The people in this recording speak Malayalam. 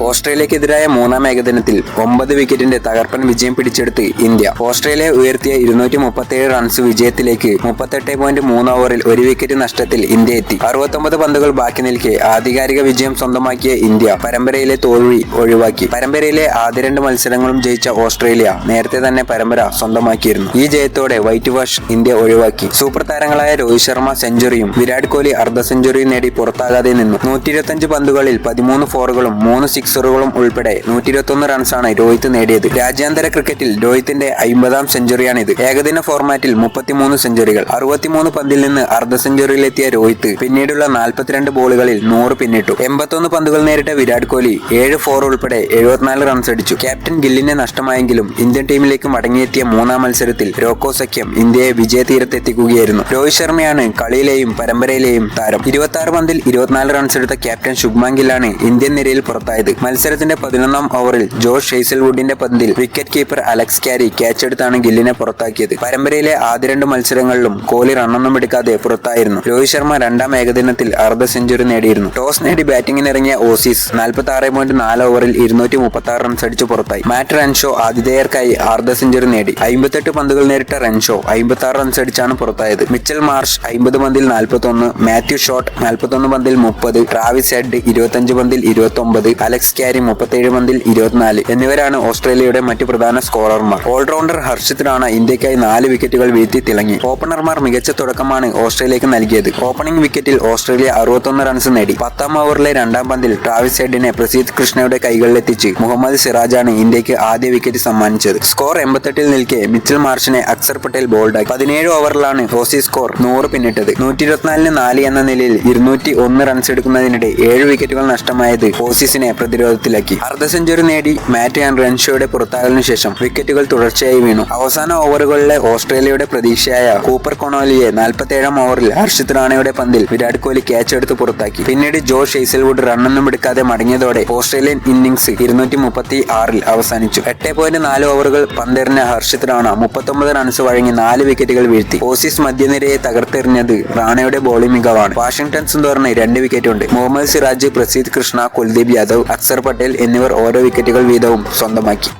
ഓസ്ട്രേലിയക്കെതിരായ മൂന്നാം ഏകദിനത്തിൽ ഒമ്പത് വിക്കറ്റിന്റെ തകർപ്പൻ വിജയം പിടിച്ചെടുത്ത് ഇന്ത്യ. ഓസ്ട്രേലിയ ഉയർത്തിയ ഇരുന്നൂറ്റി മുപ്പത്തിയേഴ് റൺസ് വിജയത്തിലേക്ക് മുപ്പത്തെട്ട് പോയിന്റ് മൂന്ന് ഓവറിൽ ഒരു വിക്കറ്റ് നഷ്ടത്തിൽ ഇന്ത്യ എത്തി. അറുപത്തൊമ്പത് പന്തുകൾ ബാക്കി നിൽക്കെ ആധികാരിക വിജയം സ്വന്തമാക്കിയ ഇന്ത്യ പരമ്പരയിലെ തോൽവി ഒഴിവാക്കി. പരമ്പരയിലെ ആദ്യ രണ്ട് മത്സരങ്ങളും ജയിച്ച ഓസ്ട്രേലിയ നേരത്തെ തന്നെ പരമ്പര സ്വന്തമാക്കിയിരുന്നു. ഈ ജയത്തോടെ വൈറ്റ് വാഷ് ഇന്ത്യ ഒഴിവാക്കി. സൂപ്പർ താരങ്ങളായ രോഹിത് ശർമ്മ സെഞ്ചുറിയും വിരാട് കോഹ്ലി അർദ്ധ സെഞ്ചുറിയും നേടി പുറത്താകാതെ നിന്നു. നൂറ്റി പന്തുകളിൽ പതിമൂന്ന് ഫോറുകളും മൂന്ന് സിക്സറുകളും ഉൾപ്പെടെ നൂറ്റി ഇരുപത്തൊന്ന് റൺസാണ് രോഹിത് നേടിയത്. രാജ്യാന്തര ക്രിക്കറ്റിൽ രോഹിത്തിന്റെ അമ്പതാം സെഞ്ചുറിയാണിത് ഏകദിന ഫോർമാറ്റിൽ മുപ്പത്തിമൂന്ന് സെഞ്ചുറികൾ അറുപത്തിമൂന്ന് പന്തിൽ നിന്ന് അർദ്ധ സെഞ്ചുറിയിലെത്തിയ രോഹിത് പിന്നീടുള്ള നാൽപ്പത്തിരണ്ട് ബോളുകളിൽ നൂറ് പിന്നിട്ടു. എൺപത്തൊന്ന് പന്തുകൾ നേരിട്ട വിരാട് കോഹ്ലി ഏഴ് ഫോർ ഉൾപ്പെടെ എഴുപത്തിനാല് റൺസ് അടിച്ചു. ക്യാപ്റ്റൻ ഗില്ലിനെ നഷ്ടമായെങ്കിലും ഇന്ത്യൻ ടീമിലേക്ക് മടങ്ങിയെത്തിയ മൂന്നാം മത്സരത്തിൽ രോക്കോ സഖ്യം ഇന്ത്യയെ വിജയതീരത്തെത്തിക്കുകയായിരുന്നു. രോഹിത് ശർമ്മയാണ് കളിയിലെയും പരമ്പരയിലെയും താരം. ഇരുപത്തി ആറ് പന്തിൽ ഇരുപത്തിനാല് റൺസ് എടുത്ത ക്യാപ്റ്റൻ ശുഭ്മാൻ ഗില്ലാണ് ഇന്ത്യൻ നിരയിൽ പുറത്തായത്. മത്സരത്തിന്റെ പതിനൊന്നാം ഓവറിൽ ജോഷ് ഹെയ്സൽവുഡിന്റെ പന്തിൽ wicket keeper Alex Carey catch എടുത്താണ് ഗില്ലിനെ പുറത്താക്കിയത്. പരമ്പരയിലെ ആദ്യ രണ്ട് മത്സരങ്ങളിലും കോഹ്ലി റണ്ണൊന്നും എടുക്കാതെ പുറത്തായിരുന്നു. രോഹിത് ശർമ്മ രണ്ടാം ഏകദിനത്തിൽ അർദ്ധ സെഞ്ചുറി നേടിയിരുന്നു. ടോസ് നേടി ബാറ്റിംഗിനിറങ്ങിയ ഓസീസ് നാൽപ്പത്തി ആറ് പോയിന്റ് നാല് ഓവറിൽ ഇരുന്നൂറ്റി മുപ്പത്തി ആറ് റൺസ് അടിച്ചു പുറത്തായി. മാറ്റ് റൺഷോ ആതിഥേയർക്കായി അർദ്ധ സെഞ്ചുറി നേടി. അമ്പത്തെട്ട് പന്തുകൾ നേരിട്ട റൺഷോ അമ്പത്തി ആറ് റൺസ് അടിച്ചാണ് പുറത്തായത്. മിച്ചൽ മാർഷ് അമ്പത് പന്തിൽ നാൽപ്പത്തി ഒന്ന് മാത്യു ഷോട്ട് നാൽപ്പത്തൊന്ന് പന്തിൽ മുപ്പത് ട്രാവിസ് ഹെഡ് ഇരുപത്തഞ്ച് പന്തിൽ ഇരുപത്തി ഒമ്പത് അലക്സ് ക്യാരി മുപ്പത്തേഴ് പന്തിൽ ഇരുപത്തിനാല് എന്നിവരാണ് ഓസ്ട്രേലിയയുടെ മറ്റു പ്രധാന സ്കോറർമാർ. ഓൾറൗണ്ടർ ഹർഷിത് റാണ ഇന്ത്യക്കായി നാല് വിക്കറ്റുകൾ വീഴ്ത്തി തിളങ്ങി. ഓപ്പണർമാർ മികച്ച തുടക്കമാണ് ഓസ്ട്രേലിയക്ക് നൽകിയത്. ഓപ്പണിംഗ് വിക്കറ്റിൽ ഓസ്ട്രേലിയ അറുപത്തൊന്ന് റൺസ് നേടി. പത്താം ഓവറിലെ രണ്ടാം പന്തിൽ ട്രാവിസ് ഹെഡിനെ പ്രസീദ് കൃഷ്ണയുടെ കൈകളിലെത്തിച്ച് മുഹമ്മദ് സിറാജാണ് ഇന്ത്യയ്ക്ക് ആദ്യ വിക്കറ്റ് സമ്മാനിച്ചത്. സ്കോർ എൺപത്തെട്ടിൽ നിൽക്കെ മിച്ചൽ മാർഷിനെ അക്സർ പട്ടേൽ ബോൾഡാക്കി. പതിനേഴ് ഓവറിലാണ് റോസി സ്കോർ നൂറ് പിന്നിട്ടത്. നൂറ്റി ഇരുപത്തിനാലിന് നാല് എന്ന നിലയിൽ ഇരുന്നൂറ്റി ഒന്ന് റൺസ് എടുക്കുന്നതിനിടെ ഏഴ് വിക്കറ്റുകൾ നഷ്ടമായത് ഓസീസിനെ പ്രതിരോധത്തിലാക്കി. അർദ്ധ സെഞ്ചുറി നേടി മാറ്റ് ആൻഡ് റൺഷോയുടെ പുറത്താകലിനു ശേഷം വിക്കറ്റുകൾ തുടർച്ചയായി വീണു. അവസാന ഓവറുകളിലെ ഓസ്ട്രേലിയയുടെ പ്രതീക്ഷയായ കൂപ്പർ കൊണോലിയെ നാൽപ്പത്തേഴാം ഓവറിൽ ഹർഷിത് റാണയുടെ പന്തിൽ വിരാട് കോഹ്ലി ക്യാച്ച് എടുത്ത് പുറത്താക്കി. പിന്നീട് ജോഷ് ഹെയ്സൽവുഡ് റണ്ണൊന്നും എടുക്കാതെ മടങ്ങിയതോടെ ഓസ്ട്രേലിയൻ ഇന്നിംഗ്സ് ഇരുന്നൂറ്റി മുപ്പത്തി ആറിൽ അവസാനിച്ചു. എട്ട് പോയിന്റ് നാല് ഓവറുകൾ പന്തെറിഞ്ഞ ഹർഷിത് റാണ മുപ്പത്തൊമ്പത് റൺസ് വഴങ്ങി നാല് വിക്കറ്റുകൾ വീഴ്ത്തി. ഓസീസ് മധ്യനിരയെ തകർത്തെറിഞ്ഞത് റാണയുടെ ബോളിംഗ് മികവാണ്. വാഷിംഗ്ടൺ സുന്ദറിന് രണ്ട് വിക്കറ്റുണ്ട് മുഹമ്മദ് സിറാജ് പ്രസീദ് കൃഷ്ണ കുൽദീപ് യാദവ് അക്സർ പട്ടേൽ എന്നിവർ ഓരോ വിക്കറ്റുകൾ വീതവും സ്വന്തമാക്കി.